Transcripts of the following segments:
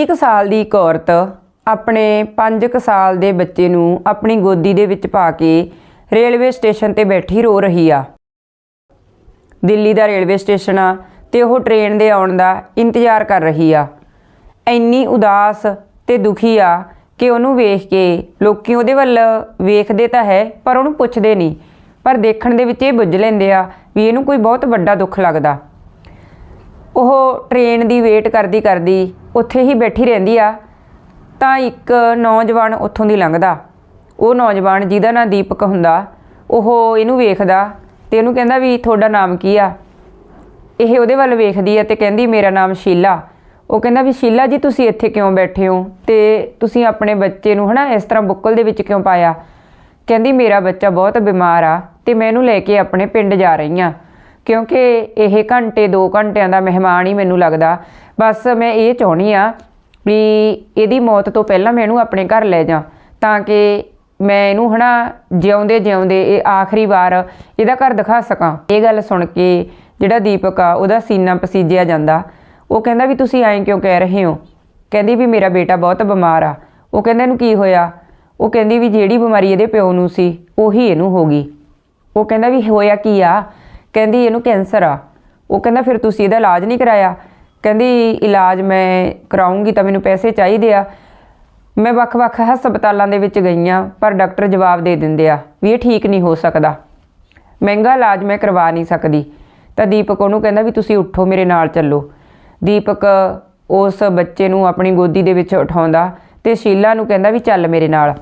30 ਕੁ ਸਾਲ ਦੀ ਇੱਕ ਔਰਤ ਆਪਣੇ 5 ਕੁ ਸਾਲ ਦੇ ਬੱਚੇ ਨੂੰ ਆਪਣੀ ਗੋਦੀ ਦੇ ਵਿੱਚ ਪਾ ਕੇ ਰੇਲਵੇ ਸਟੇਸ਼ਨ ਤੇ ਬੈਠੀ ਰੋ ਰਹੀ ਆ। ਦਿੱਲੀ ਦਾ ਰੇਲਵੇ ਸਟੇਸ਼ਨ ਆ ਤੇ ਉਹ ਟ੍ਰੇਨ ਦੇ ਆਉਣ ਦਾ ਇੰਤਜ਼ਾਰ ਕਰ ਰਹੀ ਆ। ਇੰਨੀ ਉਦਾਸ ਤੇ ਦੁਖੀ ਆ ਕਿ ਉਹਨੂੰ ਵੇਖ ਕੇ ਲੋਕੀ ਉਹਦੇ ਵੱਲ ਵੇਖਦੇ ਤਾਂ ਹੈ ਪਰ ਉਹਨੂੰ ਪੁੱਛਦੇ ਨਹੀਂ। ਪਰ ਦੇਖਣ ਦੇ ਵਿੱਚ ਇਹ ਬੁੱਝ ਲੈਂਦੇ ਆ ਵੀ ਇਹਨੂੰ ਕੋਈ ਬਹੁਤ ਵੱਡਾ ਦੁੱਖ ਲੱਗਦਾ। ਉਹ ਟ੍ਰੇਨ ਦੀ ਵੇਟ ਕਰਦੀ ਕਰਦੀ ਉੱਥੇ ਹੀ ਬੈਠੀ ਰਹਿੰਦੀ ਆ, ਤਾਂ ਇੱਕ ਨੌਜਵਾਨ ਉੱਥੋਂ ਦੀ ਲੰਘਦਾ। ਉਹ ਨੌਜਵਾਨ ਜਿਹਦਾ ਨਾਂ ਦੀਪਕ ਹੁੰਦਾ, ਉਹ ਇਹਨੂੰ ਵੇਖਦਾ ਤੇ ਇਹਨੂੰ ਕਹਿੰਦਾ ਵੀ ਤੁਹਾਡਾ ਨਾਮ ਕੀ ਆ? ਇਹ ਉਹਦੇ ਵੱਲ ਵੇਖਦੀ ਆ ਤੇ ਕਹਿੰਦੀ, ਮੇਰਾ ਨਾਮ ਸ਼ੀਲਾ। ਉਹ ਕਹਿੰਦਾ ਵੀ, ਸ਼ੀਲਾ ਜੀ, ਤੁਸੀਂ ਇੱਥੇ ਕਿਉਂ ਬੈਠੇ ਹੋ? ਤੇ ਤੁਸੀਂ ਆਪਣੇ ਬੱਚੇ ਨੂੰ ਹਨਾ ਇਸ ਤਰ੍ਹਾਂ ਬੁੱਕਲ ਦੇ ਵਿੱਚ ਕਿਉਂ ਪਾਇਆ? ਕਹਿੰਦੀ, ਮੇਰਾ ਬੱਚਾ ਬਹੁਤ ਬਿਮਾਰ ਆ ਤੇ ਮੈਂ ਇਹਨੂੰ ਲੈ ਕੇ ਆਪਣੇ ਪਿੰਡ ਜਾ ਰਹੀ ਆ ਕਿਉਂਕਿ ਇਹ ਘੰਟੇ 2 ਘੰਟਿਆਂ ਦਾ ਮਹਿਮਾਨ ਹੀ ਮੈਨੂੰ ਲੱਗਦਾ। ਬਸ ਮੈਂ ਇਹ ਚਾਹਣੀ ਆ ਵੀ ਇਹਦੀ ਮੌਤ ਤੋਂ ਪਹਿਲਾਂ ਮੈਂ ਇਹਨੂੰ ਆਪਣੇ ਘਰ ਲੈ ਜਾ ਤਾਂ ਕਿ ਮੈਂ ਇਹਨੂੰ ਹਨਾ ਜਿਉਂਦੇ ਜਿਉਂਦੇ ਇਹ ਆਖਰੀ ਵਾਰ ਇਹਦਾ ਘਰ ਦਿਖਾ ਸਕਾਂ। ਇਹ ਗੱਲ ਸੁਣ ਕੇ ਜਿਹੜਾ ਦੀਪਕ ਆ, ਉਹਦਾ ਸੀਨਾ ਪਸੀਜਿਆ ਜਾਂਦਾ। ਉਹ ਕਹਿੰਦਾ ਵੀ ਤੁਸੀਂ ਐਂ ਕਿਉਂ ਕਹਿ ਰਹੇ ਹੋ? ਕਹਿੰਦੀ ਵੀ ਮੇਰਾ ਬੇਟਾ ਬਹੁਤ ਬਿਮਾਰ ਆ। ਉਹ ਕਹਿੰਦਾ ਇਹਨੂੰ ਕੀ ਹੋਇਆ? ਉਹ ਕਹਿੰਦੀ ਵੀ ਜਿਹੜੀ ਬਿਮਾਰੀ ਇਹਦੇ ਪਿਓ ਨੂੰ ਸੀ, ਉਹੀ ਇਹਨੂੰ ਹੋ ਗਈ। ਉਹ ਕਹਿੰਦਾ ਵੀ ਹੋਇਆ ਕੀ ਆ? ਕਹਿੰਦੀ ਇਹਨੂੰ ਕੈਂਸਰ ਆ। ਉਹ ਕਹਿੰਦਾ, ਫਿਰ ਤੁਸੀਂ ਇਹਦਾ ਇਲਾਜ ਨਹੀਂ ਕਰਾਇਆ? ਕਹਿੰਦੀ, ਇਲਾਜ ਮੈਂ ਕਰਾਉਂਗੀ ਤਾਂ ਮੈਨੂੰ ਪੈਸੇ ਚਾਹੀਦੇ ਆ। ਮੈਂ ਵੱਖ-ਵੱਖ ਹਸਪਤਾਲਾਂ ਦੇ ਵਿੱਚ ਗਈ ਗਈਆਂ, ਪਰ ਡਾਕਟਰ ਜਵਾਬ ਦੇ ਦਿੰਦੇ ਆ ਵੀ ਇਹ ਠੀਕ ਨਹੀਂ ਹੋ ਸਕਦਾ। ਮਹਿੰਗਾ ਇਲਾਜ ਮੈਂ ਕਰਵਾ ਨਹੀਂ ਸਕਦੀ। ਤਾਂ ਦੀਪਕ ਉਹਨੂੰ ਕਹਿੰਦਾ ਵੀ ਤੁਸੀਂ ਉੱਠੋ, ਮੇਰੇ ਨਾਲ ਚੱਲੋ। ਦੀਪਕ ਉਸ ਬੱਚੇ ਨੂੰ ਆਪਣੀ ਗੋਦੀ ਦੇ ਵਿੱਚ ਉਠਾਉਂਦਾ ਤੇ ਸ਼ੀਲਾ ਨੂੰ ਕਹਿੰਦਾ ਵੀ ਚੱਲ ਮੇਰੇ ਨਾਲ।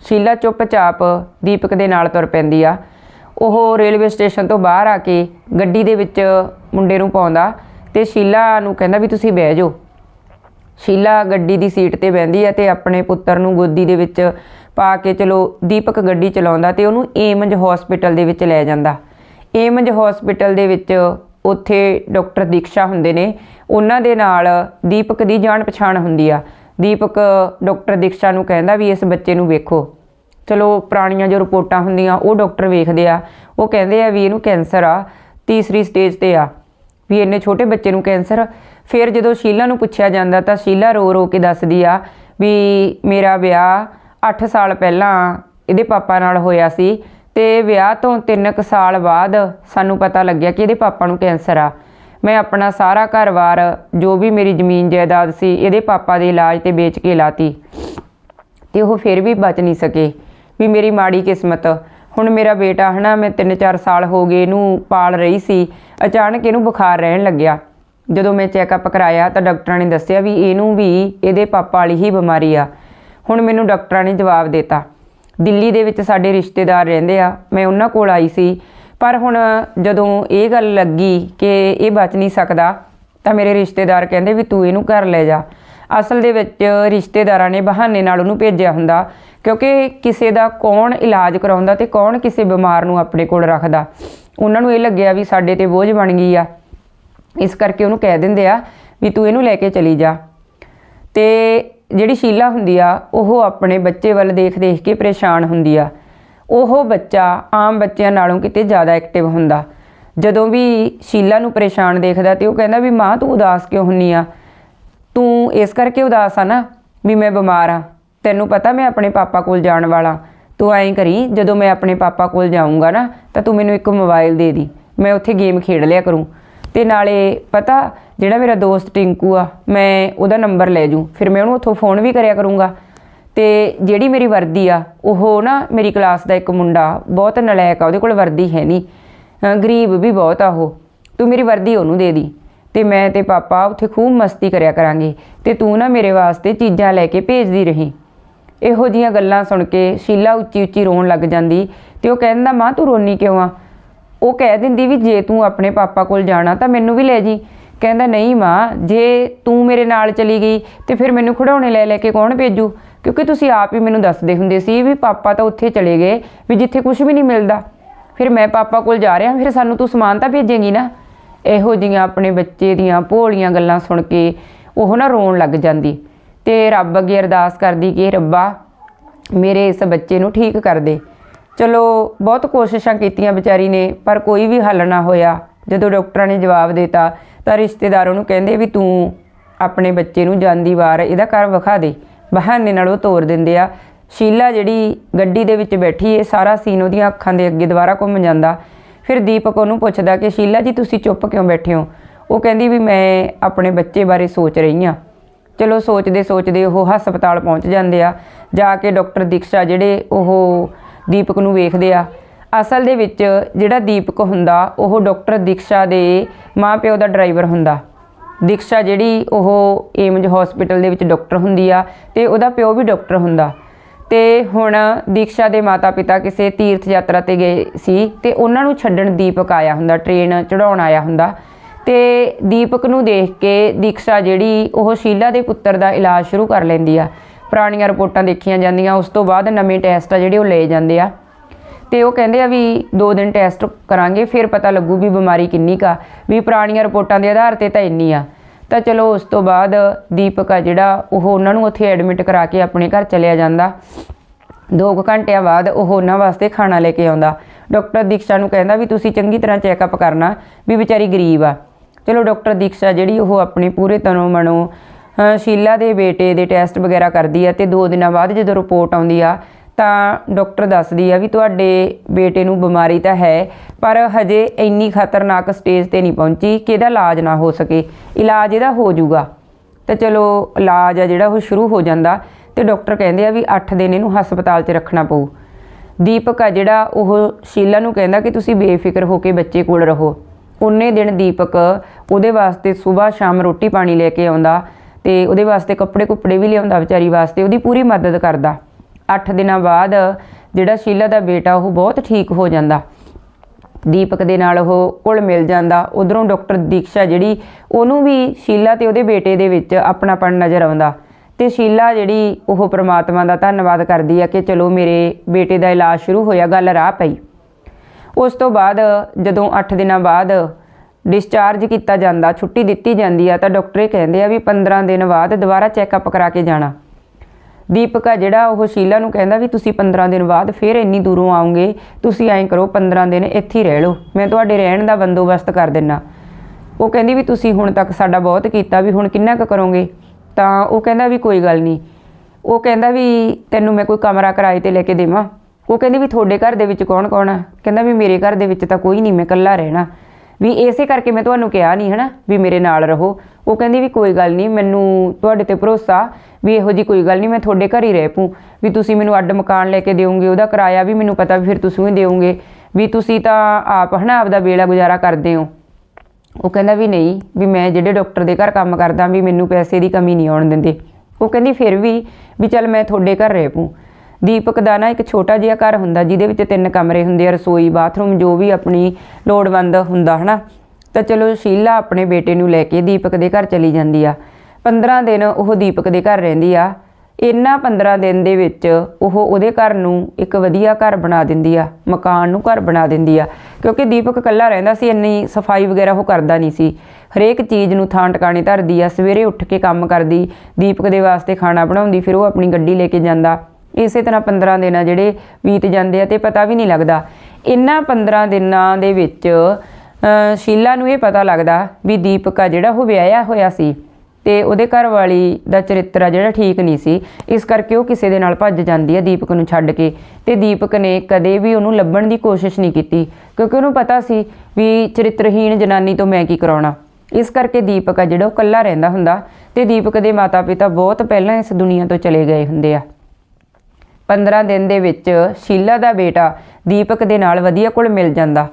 ਸ਼ੀਲਾ ਚੁੱਪਚਾਪ ਦੀਪਕ ਦੇ ਨਾਲ ਤੁਰ ਪੈਂਦੀ ਆ। ਉਹ ਰੇਲਵੇ ਸਟੇਸ਼ਨ ਤੋਂ ਬਾਹਰ ਆ ਕੇ ਗੱਡੀ ਦੇ ਵਿੱਚ ਮੁੰਡੇ ਨੂੰ ਪਾਉਂਦਾ ਤੇ ਸ਼ੀਲਾ ਨੂੰ ਕਹਿੰਦਾ ਵੀ ਤੁਸੀਂ ਬਹਿ ਜਾਓ। ਸ਼ੀਲਾ ਗੱਡੀ ਦੀ ਸੀਟ ਤੇ ਬਹਿੰਦੀ ਹੈ ਤੇ ਆਪਣੇ ਪੁੱਤਰ ਨੂੰ ਗੋਦੀ ਦੇ ਵਿੱਚ ਪਾ ਕੇ ਚਲੋ ਦੀਪਕ ਗੱਡੀ ਚਲਾਉਂਦਾ ਤੇ ਉਹਨੂੰ ਏਮਜ ਹਸਪੀਟਲ ਦੇ ਵਿੱਚ ਲੈ ਜਾਂਦਾ। ਏਮਜ ਹਸਪੀਟਲ ਦੇ ਵਿੱਚ ਉੱਥੇ ਡਾਕਟਰ ਦੀਕਸ਼ਾ ਹੁੰਦੇ ਨੇ। ਉਹਨਾਂ ਦੇ ਨਾਲ ਦੀਪਕ ਦੀ ਜਾਣ ਪਛਾਣ ਹੁੰਦੀ ਆ। ਦੀਪਕ ਡਾਕਟਰ ਦੀਕਸ਼ਾ ਨੂੰ ਕਹਿੰਦਾ ਵੀ ਇਸ ਬੱਚੇ ਨੂੰ ਵੇਖੋ। ਚਲੋ ਪੁਰਾਣੀਆਂ ਜੋ ਰਿਪੋਰਟਾਂ ਹੁੰਦੀਆਂ, ਉਹ ਡਾਕਟਰ ਵੇਖਦੇ ਆ। ਉਹ ਕਹਿੰਦੇ ਆ ਵੀ ਇਹਨੂੰ ਕੈਂਸਰ ਆ, ਤੀਸਰੀ ਸਟੇਜ ਤੇ ਆ। ਵੀ ਇੰਨੇ ਛੋਟੇ ਬੱਚੇ ਨੂੰ ਕੈਂਸਰ। ਫਿਰ ਜਦੋਂ ਸ਼ੀਲਾ ਨੂੰ ਪੁੱਛਿਆ ਜਾਂਦਾ ਤਾਂ ਸ਼ੀਲਾ ਰੋ ਰੋ ਕੇ ਦੱਸਦੀ ਆ ਵੀ ਮੇਰਾ ਵਿਆਹ 8 ਸਾਲ ਪਹਿਲਾਂ ਇਹਦੇ ਪਾਪਾ ਨਾਲ ਹੋਇਆ ਸੀ ਤੇ ਵਿਆਹ ਤੋਂ 3 ਕੁ ਸਾਲ ਬਾਅਦ ਸਾਨੂੰ ਪਤਾ ਲੱਗਿਆ ਕਿ ਇਹਦੇ ਪਾਪਾ ਨੂੰ ਕੈਂਸਰ ਆ। ਮੈਂ ਆਪਣਾ ਸਾਰਾ ਘਰ-ਬਾਰ ਜੋ ਵੀ ਮੇਰੀ ਜ਼ਮੀਨ ਜਾਇਦਾਦ ਸੀ, ਇਹਦੇ ਪਾਪਾ ਦੇ ਇਲਾਜ ਤੇ ਵੇਚ ਕੇ ਲਾਤੀ। ਤੇ ਉਹ ਫਿਰ ਵੀ ਬਚ ਨਹੀਂ ਸਕੇ। ਵੀ ਮੇਰੀ ਮਾੜੀ ਕਿਸਮਤ। ਹੁਣ ਮੇਰਾ ਬੇਟਾ ਹਨਾ, ਮੈਂ 3-4 ਸਾਲ ਹੋ ਗਏ ਇਹਨੂੰ ਪਾਲ ਰਹੀ ਸੀ, ਅਚਾਨਕ ਇਹਨੂੰ ਬੁਖਾਰ ਰਹਿਣ ਲੱਗਿਆ। ਜਦੋਂ ਮੈਂ ਚੈੱਕਅਪ ਕਰਾਇਆ ਤਾਂ ਡਾਕਟਰਾਂ ਨੇ ਦੱਸਿਆ ਵੀ ਇਹਨੂੰ ਵੀ ਇਹਦੇ ਪਾਪਾ ਵਾਲੀ ਹੀ ਬਿਮਾਰੀ ਆ। ਹੁਣ ਮੈਨੂੰ ਡਾਕਟਰਾਂ ਨੇ ਜਵਾਬ ਦਿੱਤਾ, ਦਿੱਲੀ ਦੇ ਵਿੱਚ ਸਾਡੇ ਰਿਸ਼ਤੇਦਾਰ ਰਹਿੰਦੇ ਆ, ਮੈਂ ਉਹਨਾਂ ਕੋਲ ਆਈ ਸੀ। ਪਰ ਹੁਣ ਜਦੋਂ ਇਹ ਗੱਲ ਲੱਗੀ ਕਿ ਇਹ ਬਚ ਨਹੀਂ ਸਕਦਾ, ਤਾਂ ਮੇਰੇ ਰਿਸ਼ਤੇਦਾਰ ਕਹਿੰਦੇ ਵੀ ਤੂੰ ਇਹਨੂੰ ਘਰ ਲੈ ਜਾ। ਅਸਲ ਦੇ ਵਿੱਚ ਰਿਸ਼ਤੇਦਾਰਾਂ ਨੇ ਬਹਾਨੇ ਨਾਲ ਉਹਨੂੰ ਭੇਜਿਆ ਹੁੰਦਾ ਕਿਉਂਕਿ ਕਿਸੇ ਦਾ ਕੌਣ ਇਲਾਜ ਕਰਾਉਂਦਾ ਤੇ ਕੌਣ ਕਿਸੇ ਬਿਮਾਰ ਨੂੰ ਆਪਣੇ ਕੋਲ ਰੱਖਦਾ। ਉਹਨਾਂ ਨੂੰ ਇਹ ਲੱਗਿਆ ਵੀ ਸਾਡੇ ਤੇ ਬੋਝ ਬਣ ਗਈ ਆ। ਇਸ ਕਰਕੇ ਉਹਨੂੰ ਕਹਿ ਦਿੰਦੇ ਆ ਵੀ ਤੂੰ ਇਹਨੂੰ ਲੈ ਕੇ ਚਲੀ ਜਾ। ਤੇ ਜਿਹੜੀ ਸ਼ੀਲਾ ਹੁੰਦੀ ਆ, ਉਹ ਆਪਣੇ ਬੱਚੇ ਵੱਲ ਦੇਖ ਦੇਖ ਕੇ ਪਰੇਸ਼ਾਨ ਹੁੰਦੀ ਆ। ਉਹ ਬੱਚਾ ਆਮ ਬੱਚਿਆਂ ਨਾਲੋਂ ਕਿਤੇ ਜ਼ਿਆਦਾ ਐਕਟਿਵ ਹੁੰਦਾ। ਜਦੋਂ ਵੀ ਸ਼ੀਲਾ ਨੂੰ ਪਰੇਸ਼ਾਨ ਦੇਖਦਾ ਤੇ ਉਹ ਕਹਿੰਦਾ ਵੀ ਮਾਂ ਤੂੰ ਉਦਾਸ ਕਿਉਂ ਹੁੰਨੀ ਆ? ਤੂੰ ਇਸ ਕਰਕੇ ਉਦਾਸ ਆ ਨਾ ਵੀ ਮੈਂ ਬਿਮਾਰ ਆ। ਤੈਨੂੰ ਪਤਾ ਮੈਂ ਆਪਣੇ ਪਾਪਾ ਕੋਲ ਜਾਣ ਵਾਲਾ। ਤੂੰ ਐਂ ਕਰੀ, ਜਦੋਂ ਮੈਂ ਆਪਣੇ ਪਾਪਾ ਕੋਲ ਜਾਊਂਗਾ ਨਾ, ਤਾਂ ਤੂੰ ਮੈਨੂੰ ਇੱਕ ਮੋਬਾਈਲ ਦੇ ਦੀ। ਮੈਂ ਉੱਥੇ ਗੇਮ ਖੇਡ ਲਿਆ ਕਰੂੰ। ਤੇ ਨਾਲੇ ਪਤਾ, ਜਿਹੜਾ ਮੇਰਾ ਦੋਸਤ ਟਿੰਕੂ ਆ, ਮੈਂ ਉਹਦਾ ਨੰਬਰ ਲੈ ਜੂ। ਫਿਰ ਮੈਂ ਉਹਨੂੰ ਉੱਥੋਂ ਫੋਨ ਵੀ ਕਰਿਆ ਕਰੂੰਗਾ। ਤੇ ਜਿਹੜੀ ਮੇਰੀ ਵਰਦੀ ਆ, ਉਹ ਨਾ ਮੇਰੀ ਕਲਾਸ ਦਾ ਇੱਕ ਮੁੰਡਾ, ਬਹੁਤ ਨਲਾਇਕ ਆ, ਉਹਦੇ ਕੋਲ ਵਰਦੀ ਹੈ ਨਹੀਂ। ਗਰੀਬ ਵੀ ਬਹੁਤ ਆ ਉਹ। ਤੂੰ ਮੇਰੀ ਵਰਦੀ ਉਹਨੂੰ ਦੇ ਦੀ। ਤੇ ਮੈਂ ਤੇ ਪਾਪਾ ਉੱਥੇ ਖੂਬ ਮਸਤੀ ਕਰਿਆ ਕਰਾਂਗੇ। ਤੇ ਤੂੰ ਨਾ ਮੇਰੇ ਵਾਸਤੇ ਚੀਜ਼ਾਂ ਲੈ ਕੇ ਭੇਜਦੀ ਰਹੀਂ। ਇਹੋ ਜੀਆਂ ਗੱਲਾਂ ਸੁਣ ਕੇ ਸ਼ੀਲਾ ਉੱਚੀ ਉੱਚੀ ਰੋਣ ਲੱਗ ਜਾਂਦੀ ਤੇ ਉਹ ਕਹਿੰਦਾ ਮਾਂ, ਤੂੰ ਰੋਣੀ ਕਿਉਂ ਆ? ਉਹ ਕਹਿ ਦਿੰਦੀ ਵੀ, ਜੇ ਤੂੰ ਆਪਣੇ ਪਾਪਾ ਕੋਲ ਜਾਣਾ ਤਾਂ ਮੈਨੂੰ ਵੀ ਲੈ ਜੀ। ਕਹਿੰਦਾ, ਨਹੀਂ ਮਾਂ, ਜੇ ਤੂੰ ਮੇਰੇ ਨਾਲ ਚਲੀ ਗਈ ਤੇ ਫਿਰ ਮੈਨੂੰ ਖਿਡੌਣੇ ਲੈ ਲੈ ਕੇ ਕੌਣ ਭੇਜੂ? ਕਿਉਂਕਿ ਤੁਸੀਂ ਆਪ ਹੀ ਮੈਨੂੰ ਦੱਸਦੇ ਹੁੰਦੇ ਸੀ ਵੀ ਪਾਪਾ ਤਾਂ ਉੱਥੇ ਚਲੇ ਗਏ, ਵੀ ਜਿੱਥੇ ਕੁਝ ਵੀ ਨਹੀਂ ਮਿਲਦਾ। ਫਿਰ ਮੈਂ ਪਾਪਾ ਕੋਲ ਜਾ ਰਿਹਾ, ਫਿਰ ਸਾਨੂੰ ਤੂੰ ਸਮਾਨ ਤਾਂ ਭੇਜੇਂਗੀ ਨਾ? ਇਹੋ ਜੀਆਂ ਆਪਣੇ ਬੱਚੇ ਦੀਆਂ ਭੋਲੀਆਂ ਗੱਲਾਂ ਸੁਣ ਕੇ ਉਹ ਨਾ ਰੋਣ ਲੱਗ ਜਾਂਦੀ। ਤੇ ਰੱਬ ਅੱਗੇ ਅਰਦਾਸ ਕਰਦੀ ਕਿ ਰੱਬਾ ਮੇਰੇ ਇਸ ਬੱਚੇ ਨੂੰ ਠੀਕ ਕਰ ਦੇ। ਚਲੋ, ਬਹੁਤ ਕੋਸ਼ਿਸ਼ਾਂ ਕੀਤੀਆਂ ਵਿਚਾਰੀ ਨੇ, ਪਰ ਕੋਈ ਵੀ ਹੱਲ ਨਾ ਹੋਇਆ। ਜਦੋਂ ਡਾਕਟਰਾਂ ਨੇ ਜਵਾਬ ਦਿੱਤਾ, ਤਾਂ ਰਿਸ਼ਤੇਦਾਰ ਉਹਨੂੰ ਕਹਿੰਦੇ ਵੀ ਤੂੰ ਆਪਣੇ ਬੱਚੇ ਨੂੰ ਜਾਂਦੀ ਵਾਰ ਇਹਦਾ ਘਰ ਵਿਖਾ ਦੇ। ਬਹਾਨੇ ਨਾਲ ਉਹ ਤੋਰ ਦਿੰਦੇ ਆ। ਸ਼ੀਲਾ ਜਿਹੜੀ ਗੱਡੀ ਦੇ ਵਿੱਚ ਬੈਠੀ ਇਹ ਸਾਰਾ ਸੀਨ ਉਹਦੀਆਂ ਅੱਖਾਂ ਦੇ ਅੱਗੇ ਦੁਬਾਰਾ ਘੁੰਮ ਜਾਂਦਾ। ਫਿਰ ਦੀਪਕ ਉਹਨੂੰ ਪੁੱਛਦਾ ਕਿ ਸ਼ੀਲਾ ਜੀ, ਤੁਸੀਂ ਚੁੱਪ ਕਿਉਂ ਬੈਠੇ ਹੋ? ਉਹ ਕਹਿੰਦੀ ਵੀ ਮੈਂ ਆਪਣੇ ਬੱਚੇ ਬਾਰੇ ਸੋਚ ਰਹੀ ਹਾਂ। ਚਲੋ ਸੋਚਦੇ ਸੋਚਦੇ ਉਹ ਹਸਪਤਾਲ ਪਹੁੰਚ ਜਾਂਦੇ ਆ, ਜਾ ਕੇ ਡਾਕਟਰ ਦੀਕਸ਼ਾ ਜਿਹੜੇ ਉਹ ਦੀਪਕ ਨੂੰ ਵੇਖਦੇ ਆ। ਅਸਲ ਦੇ ਵਿੱਚ ਜਿਹੜਾ ਦੀਪਕ ਹੁੰਦਾ, ਉਹ ਡਾਕਟਰ ਦੀਕਸ਼ਾ ਦੇ ਮਾਪਿਓ ਦਾ ਡਰਾਈਵਰ ਹੁੰਦਾ। ਦੀਕਸ਼ਾ ਜਿਹੜੀ ਉਹ ਏਮਜ ਹਸਪੀਟਲ ਦੇ ਵਿੱਚ ਡਾਕਟਰ ਹੁੰਦੀ ਆ ਤੇ ਉਹਦਾ ਪਿਓ ਵੀ ਡਾਕਟਰ ਹੁੰਦਾ। ਤੇ ਹੁਣ ਦੀਕਸ਼ਾ ਦੇ ਮਾਤਾ-ਪਿਤਾ ਕਿਸੇ ਤੀਰਥ ਯਾਤਰਾ ਤੇ ਗਏ ਸੀ ਤੇ ਉਹਨਾਂ ਨੂੰ ਛੱਡਣ ਦੀਪਕ ਆਇਆ ਹੁੰਦਾ, ਟ੍ਰੇਨ ਚੜਾਉਣ ਆਇਆ ਹੁੰਦਾ। ਤੇ ਦੀਪਕ ਨੂੰ ਦੇਖ ਕੇ ਦੀਕਸ਼ਾ ਜਿਹੜੀ ਉਹ ਸ਼ੀਲਾ ਦੇ ਪੁੱਤਰ ਦਾ ਇਲਾਜ ਸ਼ੁਰੂ ਕਰ ਲੈਂਦੀ ਆ। ਪੁਰਾਣੀਆਂ ਰਿਪੋਰਟਾਂ ਦੇਖੀਆਂ ਜਾਂਦੀਆਂ, ਉਸ ਤੋਂ ਬਾਅਦ ਨਵੇਂ ਟੈਸਟ ਆ ਜਿਹੜੇ ਉਹ ਲਏ ਜਾਂਦੇ ਆ। ਤੇ ਉਹ ਕਹਿੰਦੇ ਆ ਵੀ 2 ਦਿਨ ਟੈਸਟ ਕਰਾਂਗੇ, ਫਿਰ ਪਤਾ ਲੱਗੂ ਵੀ ਬਿਮਾਰੀ ਕਿੰਨੀ ਕਾ ਵੀ ਪੁਰਾਣੀਆਂ ਰਿਪੋਰਟਾਂ ਦੇ ਆਧਾਰ ਤੇ ਤਾਂ ਇੰਨੀ ਆ। ਤਾਂ ਚਲੋ ਉਸ ਤੋਂ ਬਾਅਦ ਦੀਪਕ ਆ ਜਿਹੜਾ, ਉਹ ਉਹਨਾਂ ਨੂੰ ਉੱਥੇ ਐਡਮਿਟ ਕਰਾ ਕੇ ਆਪਣੇ ਘਰ ਚਲਿਆ ਜਾਂਦਾ। ਦੋ ਕੁ ਘੰਟਿਆਂ ਬਾਅਦ ਉਹ ਉਹਨਾਂ ਵਾਸਤੇ ਖਾਣਾ ਲੈ ਕੇ ਆਉਂਦਾ। ਡਾਕਟਰ ਦੀਕਸ਼ਾ ਨੂੰ ਕਹਿੰਦਾ ਵੀ ਤੁਸੀਂ ਚੰਗੀ ਤਰ੍ਹਾਂ ਚੈੱਕਅਪ ਕਰਨਾ ਵੀ ਵਿਚਾਰੀ ਗਰੀਬ ਆ। ਚਲੋ ਡਾਕਟਰ ਦੀਕਸ਼ਾ ਜਿਹੜੀ ਉਹ ਆਪਣੀ ਪੂਰੇ ਤਨੋਂ ਮਨੋਂ ਸ਼ੀਲਾ ਦੇ ਬੇਟੇ ਦੇ ਟੈਸਟ ਵਗੈਰਾ ਕਰਦੀ ਆ ਤੇ ਦੋ ਦਿਨਾਂ ਬਾਅਦ ਜਦੋਂ ਰਿਪੋਰਟ ਆਉਂਦੀ ਆ, ਤਾਂ ਡਾਕਟਰ ਦੱਸਦੀ ਆ ਵੀ ਤੁਹਾਡੇ ਬੇਟੇ ਨੂੰ ਬਿਮਾਰੀ ਤਾਂ ਹੈ, ਪਰ ਹਜੇ ਇੰਨੀ ਖਤਰਨਾਕ ਸਟੇਜ ਤੇ ਨਹੀਂ ਪਹੁੰਚੀ ਕਿ ਇਹਦਾ ਇਲਾਜ ਨਾ ਹੋ ਸਕੇ। ਇਲਾਜ ਇਹਦਾ ਹੋ ਜਾਊਗਾ। ਤਾਂ ਚਲੋ ਇਲਾਜ ਆ ਜਿਹੜਾ ਉਹ ਸ਼ੁਰੂ ਹੋ ਜਾਂਦਾ ਤੇ ਡਾਕਟਰ ਕਹਿੰਦੇ ਆ ਵੀ 8 ਦਿਨ ਇਹਨੂੰ ਹਸਪਤਾਲ 'ਚ ਰੱਖਣਾ ਪਊ। ਦੀਪਕ ਆ ਜਿਹੜਾ ਉਹ ਸ਼ੀਲਾ ਨੂੰ ਕਹਿੰਦਾ ਕਿ ਤੁਸੀਂ ਬੇਫਿਕਰ ਹੋ ਕੇ ਬੱਚੇ ਕੋਲ ਰਹੋ। ਉਨੇ ਦਿਨ ਦੀਪਕ ਉਹਦੇ ਵਾਸਤੇ ਸਵੇਰ ਸ਼ਾਮ ਰੋਟੀ ਪਾਣੀ ਲੈ ਕੇ ਆਉਂਦਾ ਤੇ ਉਹਦੇ ਵਾਸਤੇ ਕੱਪੜੇ ਕੁੱਪੜੇ ਵੀ ਲਿਆਉਂਦਾ ਵਿਚਾਰੀ ਵਾਸਤੇ, ਉਹਦੀ ਪੂਰੀ ਮਦਦ ਕਰਦਾ। 8 ਦਿਨਾਂ ਬਾਅਦ ਜਿਹੜਾ ਸ਼ੀਲਾ ਦਾ ਬੇਟਾ, ਉਹ ਬਹੁਤ ਠੀਕ ਹੋ ਜਾਂਦਾ। ਦੀਪਕ ਦੇ ਨਾਲ ਉਹ ਘੁਲ ਮਿਲ ਜਾਂਦਾ। ਉਧਰੋਂ ਡਾਕਟਰ ਦੀਕਸ਼ਾ ਜਿਹੜੀ, ਉਹਨੂੰ ਵੀ ਸ਼ੀਲਾ ਤੇ ਉਹਦੇ ਬੇਟੇ ਦੇ ਵਿੱਚ ਆਪਣਾਪਣ ਨਜ਼ਰ ਆਉਂਦਾ। ਤੇ ਸ਼ੀਲਾ ਜਿਹੜੀ, ਉਹ ਪ੍ਰਮਾਤਮਾ ਦਾ ਧੰਨਵਾਦ ਕਰਦੀ ਆ ਕਿ ਚਲੋ ਮੇਰੇ ਬੇਟੇ ਦਾ ਇਲਾਜ ਸ਼ੁਰੂ ਹੋਇਆ, ਗੱਲ ਰਾਹ ਪਈ। ਉਸ ਤੋਂ ਬਾਅਦ ਜਦੋਂ 8 ਦਿਨਾਂ ਬਾਅਦ ਡਿਸਚਾਰਜ ਕੀਤਾ ਜਾਂਦਾ, ਛੁੱਟੀ ਦਿੱਤੀ ਜਾਂਦੀ ਆ, ਤਾਂ ਡਾਕਟਰ ਇਹ ਕਹਿੰਦੇ ਆ ਵੀ 15 ਦਿਨ ਬਾਅਦ ਦੁਬਾਰਾ ਚੈੱਕਅਪ ਕਰਾ ਕੇ ਜਾਣਾ। ਦੀਪਕ ਆ ਜਿਹੜਾ ਉਹ ਸ਼ੀਲਾ ਨੂੰ ਕਹਿੰਦਾ ਵੀ ਤੁਸੀਂ 15 ਦਿਨ ਬਾਅਦ ਫਿਰ ਇੰਨੀ ਦੂਰੋਂ ਆਉਂਗੇ, ਤੁਸੀਂ ਐਂ ਕਰੋ 15 ਦਿਨ ਇੱਥੇ ਹੀ ਰਹਿ ਲਓ, ਮੈਂ ਤੁਹਾਡੇ ਰਹਿਣ ਦਾ ਬੰਦੋਬਸਤ ਕਰ ਦਿੰਨਾ। ਉਹ ਕਹਿੰਦੀ ਵੀ ਤੁਸੀਂ ਹੁਣ ਤੱਕ ਸਾਡਾ ਬਹੁਤ ਕੀਤਾ, ਵੀ ਹੁਣ ਕਿੰਨਾ ਕੁ ਕਰੋਗੇ? ਤਾਂ ਉਹ ਕਹਿੰਦਾ ਵੀ ਕੋਈ ਗੱਲ ਨਹੀਂ ਉਹ ਕਹਿੰਦਾ ਵੀ ਤੈਨੂੰ ਮੈਂ ਕੋਈ ਕਮਰਾ ਕਿਰਾਏ ਤੇ ਲੈ ਕੇ ਦੇਵਾਂ। ਉਹ ਕਹਿੰਦੀ ਵੀ ਤੁਹਾਡੇ ਘਰ ਦੇ ਵਿੱਚ ਕੌਣ ਕੌਣ ਆ? ਕਹਿੰਦਾ ਵੀ ਮੇਰੇ ਘਰ ਦੇ ਵਿੱਚ ਤਾਂ ਕੋਈ ਨਹੀਂ, ਮੈਂ ਇਕੱਲਾ ਰਹਿਣਾ। ਵੀ ਇਸੇ ਕਰਕੇ ਮੈਂ ਤੁਹਾਨੂੰ ਕਿਹਾ ਨਹੀਂ, ਹਨਾ, ਵੀ ਮੇਰੇ ਨਾਲ ਰਹੋ। ਉਹ ਕਹਿੰਦੀ ਵੀ ਕੋਈ ਗੱਲ ਨਹੀਂ, ਮੈਨੂੰ ਤੁਹਾਡੇ ਤੇ ਭਰੋਸਾ ਵੀ ਇਹੋ ਜੀ ਕੋਈ ਗੱਲ ਨਹੀਂ, ਮੈਂ ਤੁਹਾਡੇ ਘਰ ਹੀ ਰਹਿ ਪੂੰ ਵੀ ਤੁਸੀਂ ਮੈਨੂੰ ਅੱਡ ਮਕਾਨ ਲੈ ਕੇ ਦਿਓਗੇ, ਉਹਦਾ ਕਿਰਾਇਆ ਵੀ ਮੈਨੂੰ ਪਤਾ ਵੀ ਫਿਰ ਤੁਸੀਂ ਹੀ ਦਿਓਗੇ। ਵੀ ਤੁਸੀਂ ਤਾਂ ਆਪ, ਹਨਾ, ਆਪਦਾ ਵੇਲਾ ਗੁਜ਼ਾਰਾ ਕਰਦੇ ਹੋ। ਉਹ ਕਹਿੰਦਾ ਵੀ ਨਹੀਂ, ਵੀ ਮੈਂ ਜਿਹੜੇ ਡਾਕਟਰ ਦੇ ਘਰ ਕੰਮ ਕਰਦਾ, ਵੀ ਮੈਨੂੰ ਪੈਸੇ ਦੀ ਕਮੀ ਨਹੀਂ ਆਉਣ ਦਿੰਦੇ। ਉਹ ਕਹਿੰਦੀ ਫਿਰ ਵੀ ਵੀ ਚੱਲ ਮੈਂ ਤੁਹਾਡੇ ਘਰ ਰਹਿ ਪੂੰ ਦੀਪਕ ਦਾ ਨਾ ਇੱਕ ਛੋਟਾ ਜਿਹਾ ਘਰ ਹੁੰਦਾ, ਜਿਹਦੇ ਵਿੱਚ ਤਿੰਨ ਕਮਰੇ ਹੁੰਦੇ ਆ, ਰਸੋਈ, ਬਾਥਰੂਮ, ਜੋ ਵੀ ਆਪਣੀ ਲੋੜਵੰਦ ਹੁੰਦਾ, ਹਨਾ? ਤਾਂ ਚਲੋ ਸ਼ੀਲਾ ਆਪਣੇ ਬੇਟੇ ਨੂੰ ਲੈ ਕੇ ਦੀਪਕ ਦੇ ਘਰ ਚਲੀ ਜਾਂਦੀ ਆ। 15 ਦਿਨ ਉਹ ਦੀਪਕ ਦੇ ਘਰ ਰਹਿੰਦੀ ਆ। ਇਹਨਾਂ 15 ਦਿਨ ਦੇ ਵਿੱਚ ਉਹ ਉਹਦੇ ਘਰ ਨੂੰ ਇੱਕ ਵਧੀਆ ਘਰ ਬਣਾ ਦਿੰਦੀ ਆ, ਮਕਾਨ ਨੂੰ ਘਰ ਬਣਾ ਦਿੰਦੀ ਆ। ਕਿਉਂਕਿ ਦੀਪਕ ਇਕੱਲਾ ਰਹਿੰਦਾ ਸੀ, ਇੰਨੀ ਸਫ਼ਾਈ ਵਗੈਰਾ ਉਹ ਕਰਦਾ ਨਹੀਂ ਸੀ। ਹਰੇਕ ਚੀਜ਼ ਨੂੰ ਥਾਂ ਟਿਕਾਣੇ ਧਰਦੀ ਆ, ਸਵੇਰੇ ਉੱਠ ਕੇ ਕੰਮ ਕਰਦੀ, ਦੀਪਕ ਦੇ ਵਾਸਤੇ ਖਾਣਾ ਬਣਾਉਂਦੀ, ਫਿਰ ਉਹ ਆਪਣੀ ਗੱਡੀ ਲੈ ਕੇ ਜਾਂਦਾ। ਇਸੇ ਤਰ੍ਹਾਂ 15 ਦਿਨ ਆ ਜਿਹੜੇ ਬੀਤ ਜਾਂਦੇ ਆ ਤੇ ਪਤਾ ਵੀ ਨਹੀਂ ਲੱਗਦਾ। ਇਹਨਾਂ 15 ਦਿਨਾਂ ਦੇ ਵਿੱਚ ਸ਼ੀਲਾ ਨੂੰ ਇਹ ਪਤਾ ਲੱਗਦਾ ਵੀ ਦੀਪਕ ਆ ਜਿਹੜਾ ਉਹ ਵਿਆਹਿਆ ਹੋਇਆ ਸੀ ਤੇ ਉਹਦੇ ਘਰ ਵਾਲੀ ਦਾ ਚਰਿੱਤਰ ਆ ਜਿਹੜਾ ਠੀਕ ਨਹੀਂ ਸੀ। ਇਸ ਕਰਕੇ ਉਹ ਕਿਸੇ ਦੇ ਨਾਲ ਭੱਜ ਜਾਂਦੀ ਹੈ ਦੀਪਕ ਨੂੰ ਛੱਡ ਕੇ ਤੇ ਦੀਪਕ ਨੇ ਕਦੇ ਵੀ ਉਹਨੂੰ ਲੱਭਣ ਦੀ ਕੋਸ਼ਿਸ਼ ਨਹੀਂ ਕੀਤੀ ਕਿਉਂਕਿ ਉਹਨੂੰ ਪਤਾ ਸੀ ਵੀ ਚਰਿੱਤਰਹੀਣ ਜਨਾਨੀ ਤੋਂ ਮੈਂ ਕੀ ਕਰਾਉਣਾ। ਇਸ ਕਰਕੇ ਦੀਪਕ ਆ ਜਿਹੜਾ ਉਹ ਇਕੱਲਾ ਰਹਿੰਦਾ ਹੁੰਦਾ ਤੇ ਦੀਪਕ ਦੇ ਮਾਤਾ-ਪਿਤਾ ਬਹੁਤ ਪਹਿਲਾਂ ਇਸ ਦੁਨੀਆ ਤੋਂ ਚਲੇ ਗਏ ਹੁੰਦੇ ਆ। 15 ਦਿਨ ਦੇ ਵਿੱਚ ਸ਼ੀਲਾ ਦਾ ਬੇਟਾ ਦੀਪਕ ਦੇ ਨਾਲ ਵਧੀਆ ਕੋਲ ਮਿਲ ਜਾਂਦਾ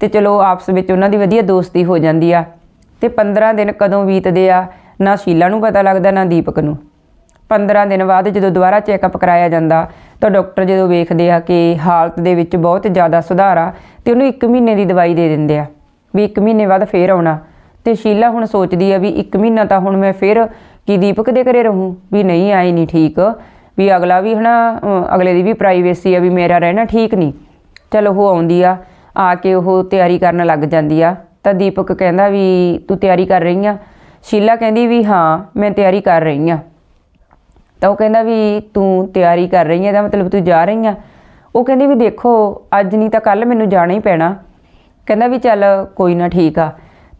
ਤੇ ਚਲੋ ਆਪਸ ਵਿੱਚ ਉਹਨਾਂ ਦੀ ਵਧੀਆ ਦੋਸਤੀ ਹੋ ਜਾਂਦੀ ਆ। ਤੇ 15 ਦਿਨ ਕਦੋਂ ਬੀਤਦੇ ਆ, ਨਾ ਸ਼ੀਲਾ ਨੂੰ ਪਤਾ ਲੱਗਦਾ, ਨਾ ਦੀਪਕ ਨੂੰ। 15 ਦਿਨ ਬਾਅਦ ਜਦੋਂ ਦੁਬਾਰਾ ਚੈੱਕਅਪ ਕਰਾਇਆ ਜਾਂਦਾ, ਤਾਂ ਡਾਕਟਰ ਜਦੋਂ ਵੇਖਦੇ ਆ ਕਿ ਹਾਲਤ ਦੇ ਵਿੱਚ ਬਹੁਤ ਜ਼ਿਆਦਾ ਸੁਧਾਰ ਆ, ਤੇ ਉਹਨੂੰ 1 ਮਹੀਨੇ ਦੀ ਦਵਾਈ ਦੇ ਦਿੰਦੇ ਆ, ਵੀ 1 ਮਹੀਨੇ ਬਾਅਦ ਫੇਰ ਆਉਣਾ। ਤੇ ਸ਼ੀਲਾ ਹੁਣ ਸੋਚਦੀ ਆ ਵੀ 1 ਮਹੀਨਾ ਤਾਂ ਹੁਣ ਮੈਂ ਫੇਰ ਕੀ ਦੀਪਕ ਦੇ ਘਰੇ ਰਹੂੰ, ਵੀ ਨਹੀਂ ਆਈ ਨਹੀਂ ਠੀਕ। ਵੀ ਅਗਲਾ ਵੀ ਹਨਾ ਅ, ਅਗਲੇ ਦੀ ਵੀ ਪ੍ਰਾਈਵੇਸੀ ਆ ਵੀ ਮੇਰਾ ਰਹਿਣਾ ਠੀਕ ਨਹੀਂ। ਚਲੋ ਉਹ ਆਉਂਦੀ ਆ ਆ ਕੇ ਉਹ ਤਿਆਰੀ ਕਰਨ ਲੱਗ ਜਾਂਦੀ ਆ। ਤਾਂ ਦੀਪਕ ਕਹਿੰਦਾ ਵੀ ਤੂੰ ਤਿਆਰੀ ਕਰ ਰਹੀ ਆ? ਸ਼ੀਲਾ ਕਹਿੰਦੀ ਵੀ ਹਾਂ ਮੈਂ ਤਿਆਰੀ ਕਰ ਰਹੀ ਆ। ਤਾਂ ਉਹ ਕਹਿੰਦਾ ਵੀ ਤੂੰ ਤਿਆਰੀ ਕਰ ਰਹੀ ਹੈ ਦਾ ਮਤਲਬ ਤੂੰ ਜਾ ਰਹੀ ਆ। ਉਹ ਕਹਿੰਦੀ ਵੀ ਦੇਖੋ ਅੱਜ ਨਹੀਂ ਤਾਂ ਕੱਲ ਮੈਨੂੰ ਜਾਣਾ ਹੀ ਪੈਣਾ। ਕਹਿੰਦਾ ਵੀ ਚੱਲ ਕੋਈ ਨਾ ਠੀਕ ਆ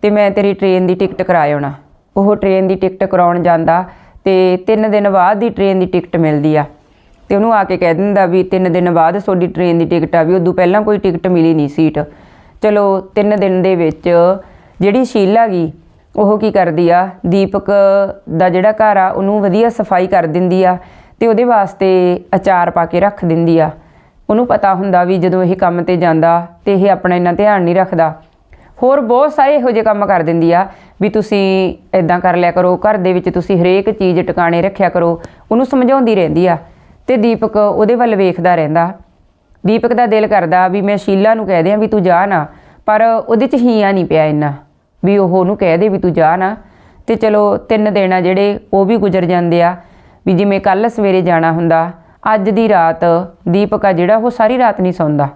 ਤੇ ਮੈਂ ਤੇਰੀ ਟ੍ਰੇਨ ਦੀ ਟਿਕਟ ਕਰਾ ਆਉਣਾ ਉਹ ਟ੍ਰੇਨ ਦੀ ਟਿਕਟ ਕਰਾਉਣ ਜਾਂਦਾ ਤੇ 3 ਦਿਨ ਬਾਅਦ ਦੀ ਟ੍ਰੇਨ ਦੀ ਟਿਕਟ ਮਿਲਦੀ ਆ। ਤੇ ਉਹਨੂੰ ਆ ਕੇ ਕਹਿ ਦਿੰਦਾ ਵੀ 3 ਦਿਨ ਬਾਅਦ ਤੁਹਾਡੀ ਟ੍ਰੇਨ ਦੀ ਟਿਕਟ ਆ ਵੀ ਉਦੋਂ ਪਹਿਲਾਂ ਕੋਈ ਟਿਕਟ ਮਿਲੀ ਨਹੀਂ ਸੀਟ ਚਲੋ 3 ਦਿਨ ਦੇ ਵਿੱਚ ਜਿਹੜੀ ਸ਼ੀਲਾ ਗਈ, ਉਹ ਕੀ ਕਰਦੀ ਆ, ਦੀਪਕ ਦਾ ਜਿਹੜਾ ਘਰ ਆ, ਉਹਨੂੰ ਵਧੀਆ ਸਫ਼ਾਈ ਕਰ ਦਿੰਦੀ ਆ ਤੇ ਉਹਦੇ ਵਾਸਤੇ ਅਚਾਰ ਪਾ ਕੇ ਰੱਖ ਦਿੰਦੀ ਆ। ਉਹਨੂੰ ਪਤਾ ਹੁੰਦਾ ਵੀ ਜਦੋਂ ਇਹ ਕੰਮ ਤੇ ਜਾਂਦਾ ਤੇ ਇਹ ਆਪਣਾ ਇੰਨਾ ਧਿਆਨ ਨਹੀਂ ਰੱਖਦਾ। ਹੋਰ ਬਹੁਤ ਸਾਰੇ ਇਹੋ ਜਿਹੇ ਕੰਮ ਕਰ ਦਿੰਦੀ ਆ ਵੀ ਤੁਸੀਂ ਇਦਾਂ ਕਰ ਲਿਆ ਕਰੋ, ਘਰ ਦੇ ਵਿੱਚ ਤੁਸੀਂ ਹਰੇਕ ਚੀਜ਼ ਟਿਕਾਣੇ ਰੱਖਿਆ ਕਰੋ, ਉਹਨੂੰ ਸਮਝਾਉਂਦੀ ਰਹਿੰਦੀ ਆ ਤੇ ਦੀਪਕ ਉਹਦੇ ਵੱਲ ਵੇਖਦਾ ਰਹਿੰਦਾ। ਦੀਪਕ ਦਾ ਦਿਲ ਕਰਦਾ ਵੀ ਮੈਂ ਸ਼ੀਲਾ ਨੂੰ ਕਹਿ ਦਿਆਂ ਵੀ ਤੂੰ ਜਾ ਨਾ, ਪਰ ਉਹਦੇ ਚ ਹੀਆ ਨਹੀਂ ਪਿਆ ਇੰਨਾ, ਵੀ ਉਹ ਉਹਨੂੰ ਕਹਿ ਦੇ ਵੀ ਤੂੰ ਜਾ ਨਾ। ਤੇ ਚਲੋ ਤਿੰਨ ਦਿਨ ਆ ਜਿਹੜੇ ਉਹ ਵੀ ਗੁਜ਼ਰ ਜਾਂਦੇ ਆ, ਵੀ ਜਿਵੇਂ ਕੱਲ ਸਵੇਰੇ ਜਾਣਾ ਹੁੰਦਾ, ਅੱਜ ਦੀ ਰਾਤ ਦੀਪਕ ਆ ਜਿਹੜਾ ਉਹ ਸਾਰੀ ਰਾਤ ਨਹੀਂ ਸੌਂਦਾ।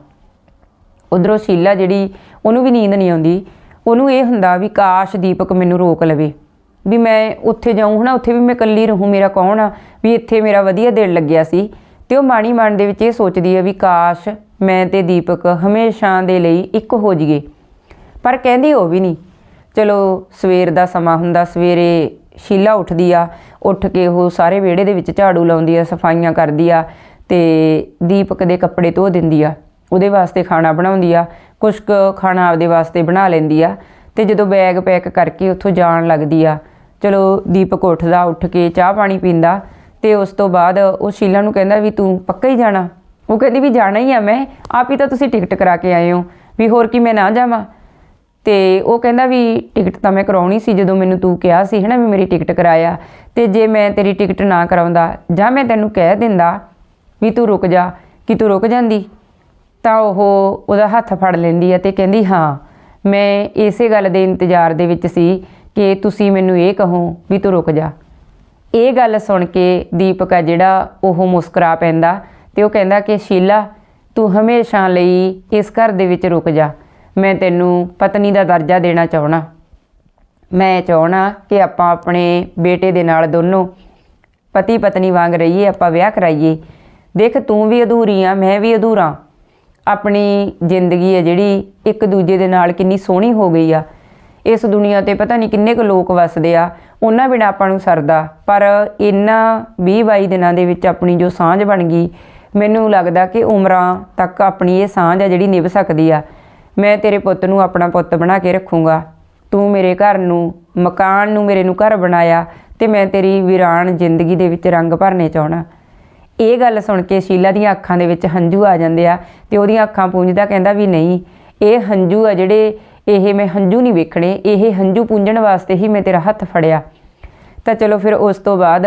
ਉਧਰੋਂ ਸ਼ੀਲਾ ਜਿਹੜੀ ਉਹਨੂੰ ਵੀ ਨੀਂਦ ਨਹੀਂ ਆਉਂਦੀ ਉਹਨੂੰ ਇਹ ਹੁੰਦਾ ਵੀ ਕਾਸ਼ ਦੀਪਕ ਮੈਨੂੰ ਰੋਕ ਲਵੇ। ਵੀ ਮੈਂ ਉੱਥੇ ਜਾਊਂ ਹਨਾ, ਉੱਥੇ ਵੀ ਮੈਂ ਇਕੱਲੀ ਰਹੂੰ, ਮੇਰਾ ਕੌਣ ਆ? ਵੀ ਇੱਥੇ ਮੇਰਾ ਵਧੀਆ ਦਿਲ ਲੱਗਿਆ ਸੀ। ਤੇ ਉਹ ਮਾਣੀ ਮਨ ਦੇ ਵਿੱਚ ਇਹ ਸੋਚਦੀ ਹੈ ਵੀ ਕਾਸ਼ ਮੈਂ ਤੇ ਦੀਪਕ ਹਮੇਸ਼ਾ ਦੇ ਲਈ ਇੱਕ ਹੋ ਜਾਈਏ। ਪਰ ਕਹਿੰਦੀ ਉਹ ਵੀ ਨਹੀਂ। ਚਲੋ, ਸਵੇਰ ਦਾ ਸਮਾਂ ਹੁੰਦਾ, ਸਵੇਰੇ ਸ਼ੀਲਾ ਉੱਠਦੀ ਆ, ਉੱਠ ਕੇ ਉਹ ਸਾਰੇ ਵਿਹੜੇ ਦੇ ਵਿੱਚ ਝਾੜੂ ਲਾਉਂਦੀ ਆ, ਸਫਾਈਆਂ ਕਰਦੀ ਆ ਤੇ ਦੀਪਕ ਦੇ ਕੱਪੜੇ ਧੋ ਦਿੰਦੀ ਆ, ਉਹਦੇ ਵਾਸਤੇ ਖਾਣਾ ਬਣਾਉਂਦੀ ਆ। ਕੁਛ ਕੁ ਖਾਣਾ ਆਪਦੇ ਵਾਸਤੇ ਬਣਾ ਲੈਂਦੀ ਆ ਤੇ ਜਦੋਂ ਬੈਗ ਪੈਕ ਕਰਕੇ ਉੱਥੋਂ ਜਾਣ ਲੱਗਦੀ ਆ, ਚਲੋ ਦੀਪਕ ਉੱਠਦਾ, ਉੱਠ ਕੇ ਚਾਹ ਪਾਣੀ ਪੀਂਦਾ ਤੇ ਉਸ ਤੋਂ ਬਾਅਦ ਉਹ ਸ਼ੀਲਾ ਨੂੰ ਕਹਿੰਦਾ ਵੀ ਤੂੰ ਪੱਕਾ ਹੀ ਜਾਣਾ। ਉਹ ਕਹਿੰਦੀ ਵੀ ਜਾਣਾ ਹੀ ਆ ਮੈਂ, ਆਪ ਹੀ ਤਾਂ ਤੁਸੀਂ ਟਿਕਟ ਕਰਾ ਕੇ ਆਏ ਹੋ ਵੀ ਹੋਰ ਕੀ ਮੈਂ ਨਾ ਜਾਵਾਂ। ਤੇ ਉਹ ਕਹਿੰਦਾ ਵੀ ਟਿਕਟ ਤਾਂ ਮੈਂ ਕਰਾਉਣੀ ਸੀ ਜਦੋਂ ਮੈਨੂੰ ਤੂੰ ਕਿਹਾ ਸੀ ਹਨਾ ਵੀ ਮੇਰੀ ਟਿਕਟ ਕਰਾਇਆ ਤੇ ਜੇ ਮੈਂ ਤੇਰੀ ਟਿਕਟ ਨਾ ਕਰਾਉਂਦਾ ਜਾਂ ਮੈਂ ਤੈਨੂੰ ਕਹਿ ਦਿੰਦਾ ਵੀ ਤੂੰ ਰੁਕ ਜਾ, ਕਿ ਤੂੰ ਰੁਕ ਜਾਂਦੀ? ਤਾਂ ਉਹ ਉਹਦਾ ਹੱਥ ਫੜ ਲੈਂਦੀ ਹੈ ਤੇ ਕਹਿੰਦੀ, ਹਾਂ, ਮੈਂ ਇਸੇ ਗੱਲ ਦੇ ਇੰਤਜ਼ਾਰ ਦੇ ਵਿੱਚ ਸੀ ਕਿ ਤੁਸੀਂ ਮੈਨੂੰ ਇਹ ਕਹੋ ਵੀ ਤੂੰ ਰੁਕ ਜਾ। ਇਹ ਗੱਲ ਸੁਣ ਕੇ ਦੀਪਕ ਆ ਜਿਹੜਾ ਉਹ ਮੁਸਕਰਾ ਪੈਂਦਾ ਤੇ ਉਹ ਕਹਿੰਦਾ ਕਿ, ਸ਼ੀਲਾ, ਤੂੰ ਹਮੇਸ਼ਾ ਲਈ ਇਸ ਘਰ ਦੇ ਵਿੱਚ ਰੁਕ ਜਾ। ਮੈਂ ਤੈਨੂੰ ਪਤਨੀ ਦਾ ਦਰਜਾ ਦੇਣਾ ਚਾਹਣਾ ਮੈਂ ਚਾਹਣਾ ਕਿ ਆਪਾਂ ਆਪਣੇ ਬੇਟੇ ਦੇ ਨਾਲ ਦੋਨੋਂ ਪਤੀ ਪਤਨੀ ਵਾਂਗ ਰਹੀਏ, ਆਪਾਂ ਵਿਆਹ ਕਰਾਈਏ। ਦੇਖ, ਤੂੰ ਵੀ ਅਧੂਰੀ ਆ, ਮੈਂ ਵੀ ਅਧੂਰਾ। ਆਪਣੀ ਜ਼ਿੰਦਗੀ ਹੈ ਜਿਹੜੀ ਇੱਕ ਦੂਜੇ ਦੇ ਨਾਲ ਕਿੰਨੀ ਸੋਹਣੀ ਹੋ ਗਈ ਆ। ਇਸ ਦੁਨੀਆ ਤੇ ਪਤਾ ਨਹੀਂ ਕਿੰਨੇ ਕੁ ਲੋਕ ਵਸਦੇ ਆ। ਉਹਨਾਂ ਬਿਨਾਂ ਆਪਾਂ ਨੂੰ ਸਰਦਾ। ਪਰ ਇਨਾ 20 22 ਦਿਨਾਂ ਦੇ ਵਿੱਚ ਆਪਣੀ ਜੋ ਸਾਂਝ ਬਣ ਗਈ, ਮੈਨੂੰ ਲੱਗਦਾ ਕਿ ਉਮਰਾਂ ਤੱਕ ਆਪਣੀ ਇਹ ਸਾਂਝ ਆ ਜਿਹੜੀ ਨਿਭ ਸਕਦੀ ਆ। ਮੈਂ ਤੇਰੇ ਪੁੱਤ ਨੂੰ ਆਪਣਾ ਪੁੱਤ ਬਣਾ ਕੇ ਰੱਖੂੰਗਾ। ਤੂੰ ਮੇਰੇ ਘਰ ਨੂੰ, ਮਕਾਨ ਨੂੰ ਮੇਰੇ ਨੂੰ ਘਰ ਬਣਾਇਆ ਤੇ ਮੈਂ ਤੇਰੀ ਵੀਰਾਨ ਜ਼ਿੰਦਗੀ ਦੇ ਵਿੱਚ ਰੰਗ ਭਰਨੇ ਚਾਹਣਾ ਇਹ ਗੱਲ ਸੁਣ ਕੇ ਸ਼ੀਲਾ ਦੀਆਂ ਅੱਖਾਂ ਦੇ ਵਿੱਚ ਹੰਝੂ ਆ ਜਾਂਦੇ ਆ ਤੇ ਉਹਦੀਆਂ ਅੱਖਾਂ ਪੂੰਝਦਾ ਕਹਿੰਦਾ ਵੀ ਨਹੀਂ, ਇਹ ਹੰਝੂ ਆ ਜਿਹੜੇ, ਇਹ ਮੈਂ ਹੰਝੂ ਨਹੀਂ ਵੇਖਣੇ, ਇਹ ਹੰਝੂ ਪੂੰਝਣ ਵਾਸਤੇ ਹੀ ਮੈਂ ਤੇਰਾ ਹੱਥ ਫੜਿਆ। ਤਾਂ ਚਲੋ ਫਿਰ ਉਸ ਤੋਂ ਬਾਅਦ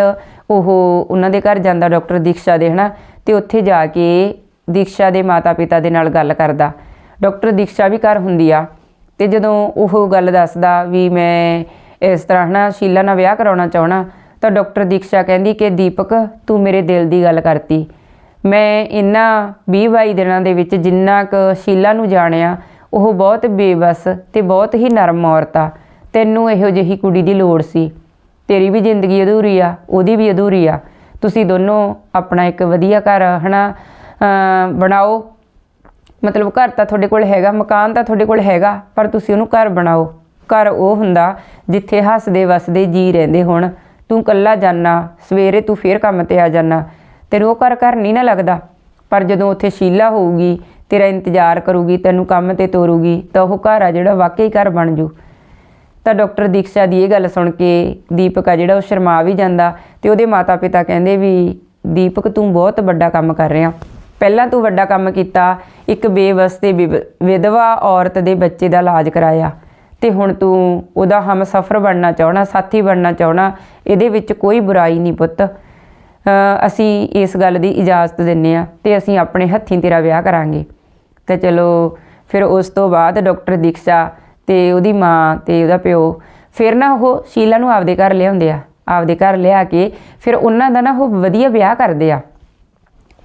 ਉਹ ਉਹਨਾਂ ਦੇ ਘਰ ਜਾਂਦਾ ਡਾਕਟਰ ਦੀਕਸ਼ਾ ਦੇ, ਹਨਾ? ਤੇ ਉੱਥੇ ਜਾ ਕੇ ਦੀਕਸ਼ਾ ਦੇ ਮਾਤਾ-ਪਿਤਾ ਦੇ ਨਾਲ ਗੱਲ ਕਰਦਾ। ਡਾਕਟਰ ਦੀਕਸ਼ਾ ਵੀ ਘਰ ਹੁੰਦੀ ਆ ਤੇ ਜਦੋਂ ਉਹ ਗੱਲ ਦੱਸਦਾ ਵੀ ਮੈਂ ਇਸ ਤਰ੍ਹਾਂ, ਹਨਾ, ਸ਼ੀਲਾ ਨਾਲ ਵਿਆਹ ਕਰਾਉਣਾ ਚਾਹਣਾ ਤਾਂ ਡਾਕਟਰ ਦੀਕਸ਼ਾ ਕਹਿੰਦੀ ਕਿ ਦੀਪਕ, ਤੂੰ ਮੇਰੇ ਦਿਲ ਦੀ ਗੱਲ ਕਰਤੀ। ਮੈਂ ਇਹਨਾਂ 20 22 ਦਿਨਾਂ ਦੇ ਵਿੱਚ ਜਿੰਨਾ ਕੁ ਸ਼ੀਲਾ ਨੂੰ ਜਾਣਿਆ, ਉਹ ਬਹੁਤ ਬੇਬਸ ਤੇ ਬਹੁਤ ਹੀ ਨਰਮ ਔਰਤ ਆ। ਤੈਨੂੰ ਇਹੋ ਜਿਹੀ ਕੁੜੀ ਦੀ ਲੋੜ ਸੀ। ਤੇਰੀ ਵੀ ਜ਼ਿੰਦਗੀ ਅਧੂਰੀ ਆ, ਉਹਦੀ ਵੀ ਅਧੂਰੀ ਆ। ਤੁਸੀਂ ਦੋਨੋਂ ਆਪਣਾ ਇੱਕ ਵਧੀਆ ਘਰ, ਹਨਾ ਅਮ ਬਣਾਓ। ਮਤਲਬ ਘਰ ਤਾਂ ਤੁਹਾਡੇ ਕੋਲ ਹੈਗਾ, ਮਕਾਨ ਤਾਂ ਤੁਹਾਡੇ ਕੋਲ ਹੈਗਾ, ਪਰ ਤੁਸੀਂ ਉਹਨੂੰ ਘਰ ਬਣਾਓ। ਘਰ ਉਹ ਹੁੰਦਾ ਜਿੱਥੇ ਹੱਸਦੇ ਵਸਦੇ ਜੀ ਰਹਿੰਦੇ ਹੋਣ। ਤੂੰ ਕੱਲਾ ਜਾਣਾ ਸਵੇਰੇ ਤੂੰ ਫੇਰ ਕੰਮ ਤੇ ਆ ਜਾਣਾ ਤੈਨੂੰ ਉਹ ਘਰ ਘਰ ਨਹੀਂ ਨਾ ਲੱਗਦਾ। ਪਰ ਜਦੋਂ ਉੱਥੇ ਸ਼ੀਲਾ ਹੋਊਗੀ, ਤੇਰਾ ਇੰਤਜ਼ਾਰ ਕਰੂਗੀ, ਤੈਨੂੰ ਕੰਮ ਤੇ ਤੋਰੂਗੀ, ਤਾਂ ਉਹ ਘਰ ਆ ਜਿਹੜਾ ਵਾਕਈ ਘਰ ਬਣ ਜੂ। ਤਾਂ ਡਾਕਟਰ ਦੀਕਸ਼ਾ ਦੀ ਇਹ ਗੱਲ ਸੁਣ ਕੇ ਦੀਪਕ ਆ ਜਿਹੜਾ ਉਹ ਸ਼ਰਮਾ ਵੀ ਜਾਂਦਾ ਤੇ ਉਹਦੇ ਮਾਤਾ-ਪਿਤਾ ਕਹਿੰਦੇ ਵੀ, ਦੀਪਕ, ਤੂੰ ਬਹੁਤ ਵੱਡਾ ਕੰਮ ਕਰ ਰਿਹਾ। ਪਹਿਲਾਂ ਤੂੰ ਵੱਡਾ ਕੰਮ ਕੀਤਾ, ਇੱਕ ਬੇਵਸ ਤੇ ਵਿਵ- ਵਿਧਵਾ ਔਰਤ ਦੇ ਬੱਚੇ ਦਾ ਇਲਾਜ ਕਰਾਇਆ। ਤੇ ਹੁਣ ਤੂੰ ਉਹਦਾ ਹਮਸਫਰ ਬਣਨਾ ਚਾਹਣਾ, ਸਾਥੀ ਬਣਨਾ ਚਾਹਣਾ, ਇਹਦੇ ਵਿੱਚ ਕੋਈ ਬੁਰਾਈ ਨਹੀਂ ਪੁੱਤ। ਅਸੀਂ ਇਸ ਗੱਲ ਦੀ ਇਜਾਜ਼ਤ ਦਿੰਨੇ ਆ ਤੇ ਅਸੀਂ ਆਪਣੇ ਹੱਥੀਂ ਤੇਰਾ ਵਿਆਹ ਕਰਾਂਗੇ। ਤੇ ਚਲੋ, ਫਿਰ ਉਸ ਤੋਂ ਬਾਅਦ ਡਾਕਟਰ ਦੀਕਸ਼ਾ ਤੇ ਉਹਦੀ ਮਾਂ ਤੇ ਉਹਦਾ ਪਿਓ, ਫਿਰ ਨਾ ਉਹ ਸ਼ੀਲਾ ਨੂੰ ਆਪਦੇ ਘਰ ਲਿਆਉਂਦੇ ਆ, ਆਪਦੇ ਘਰ ਲਿਆ ਕੇ ਫਿਰ ਉਹਨਾਂ ਦਾ ਨਾ ਉਹ ਵਧੀਆ ਵਿਆਹ ਕਰਦੇ ਆ।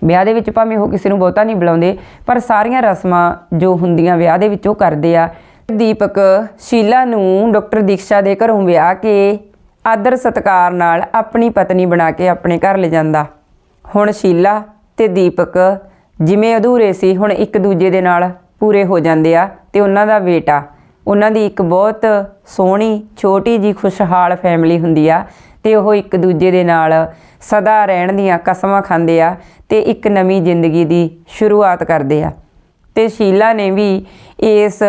ਵਿਆਹ ਦੇ ਵਿੱਚ ਭਾਵੇਂ ਉਹ ਕਿਸੇ ਨੂੰ ਬਹੁਤਾ ਨਹੀਂ ਬੁਲਾਉਂਦੇ, ਪਰ ਸਾਰੀਆਂ ਰਸਮਾਂ ਜੋ ਹੁੰਦੀਆਂ ਵਿਆਹ ਦੇ ਵਿੱਚ ਉਹ ਕਰਦੇ ਆ ਦੀਪਕ ਸ਼ੀਲਾ ਨੂੰ ਡਾਕਟਰ ਦੀਕਸ਼ਾ ਦੇ ਘਰੋਂ ਵਿਆਹ ਕੇ ਆਦਰ ਸਤਕਾਰ ਨਾਲ ਆਪਣੀ ਪਤਨੀ ਬਣਾ ਕੇ ਆਪਣੇ ਘਰ ਲੈ ਜਾਂਦਾ। ਹੁਣ ਸ਼ੀਲਾ ਤੇ ਦੀਪਕ ਜਿਵੇਂ ਅਧੂਰੇ ਸੀ, ਹੁਣ ਇੱਕ ਦੂਜੇ ਦੇ ਨਾਲ ਪੂਰੇ ਹੋ ਜਾਂਦੇ ਆ ਤੇ ਉਹਨਾਂ ਦਾ ਬੇਟਾ। ਉਹਨਾਂ ਦੀ ਇੱਕ ਬਹੁਤ ਸੋਹਣੀ, ਛੋਟੀ ਜੀ ਖੁਸ਼ਹਾਲ ਫੈਮਿਲੀ ਹੁੰਦੀ ਆ ਤੇ ਉਹ ਇੱਕ ਦੂਜੇ ਦੇ ਨਾਲ ਸਦਾ ਰਹਿਣ ਦੀਆਂ ਕਸਮਾਂ ਖਾਂਦੇ ਆ ਤੇ ਇੱਕ ਨਵੀਂ ਜ਼ਿੰਦਗੀ ਦੀ ਸ਼ੁਰੂਆਤ ਕਰਦੇ ਆ। ਤੇ ਸ਼ੀਲਾ ਨੇ ਵੀ ਇਸ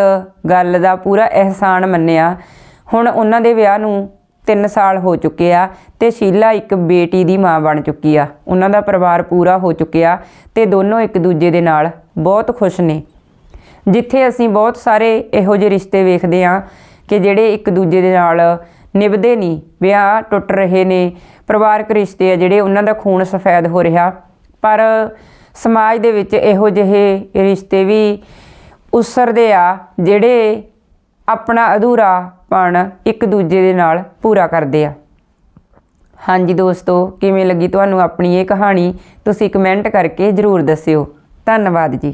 ਗੱਲ ਦਾ ਪੂਰਾ ਅਹਿਸਾਨ ਮੰਨਿਆ। ਹੁਣ ਉਹਨਾਂ ਦੇ ਵਿਆਹ ਨੂੰ 3 ਸਾਲ ਹੋ ਚੁੱਕੇ ਆ ਤੇ ਸ਼ੀਲਾ ਇੱਕ ਬੇਟੀ ਦੀ ਮਾਂ ਬਣ ਚੁੱਕੀ ਆ। ਉਹਨਾਂ ਦਾ ਪਰਿਵਾਰ ਪੂਰਾ ਹੋ ਚੁੱਕਿਆ ਤੇ ਦੋਨੋਂ ਇੱਕ ਦੂਜੇ ਦੇ ਨਾਲ ਬਹੁਤ ਖੁਸ਼ ਨੇ। ਜਿੱਥੇ ਅਸੀਂ ਬਹੁਤ ਸਾਰੇ ਇਹੋ ਜਿਹੇ ਰਿਸ਼ਤੇ ਵੇਖਦੇ ਆ ਕਿ ਜਿਹੜੇ ਇੱਕ ਦੂਜੇ ਦੇ ਨਾਲ ਨਿਭਦੇ ਨਹੀਂ, ਵਿਆਹ ਟੁੱਟ ਰਹੇ ਨੇ, ਪਰਿਵਾਰਕ ਰਿਸ਼ਤੇ ਆ ਜਿਹੜੇ ਉਹਨਾਂ ਦਾ ਖੂਨ ਸਫੈਦ ਹੋ ਰਿਹਾ। ਪਰ ਸਮਾਜ ਦੇ ਵਿੱਚ ਇਹੋ ਜਿਹੇ ਰਿਸ਼ਤੇ ਵੀ ਉਸਰਦੇ ਆ, ਜਿਹੜੇ ਆਪਣਾ ਅਧੂਰਾਪਣ ਇੱਕ ਦੂਜੇ ਦੇ ਨਾਲ ਪੂਰਾ ਕਰਦੇ ਆ। ਹਾਂਜੀ ਦੋਸਤੋ, ਕਿਵੇਂ ਲੱਗੀ ਤੁਹਾਨੂੰ ਆਪਣੀ ਇਹ ਕਹਾਣੀ? ਤੁਸੀਂ ਕਮੈਂਟ ਕਰਕੇ ਜ਼ਰੂਰ ਦੱਸਿਓ। ਧੰਨਵਾਦ ਜੀ।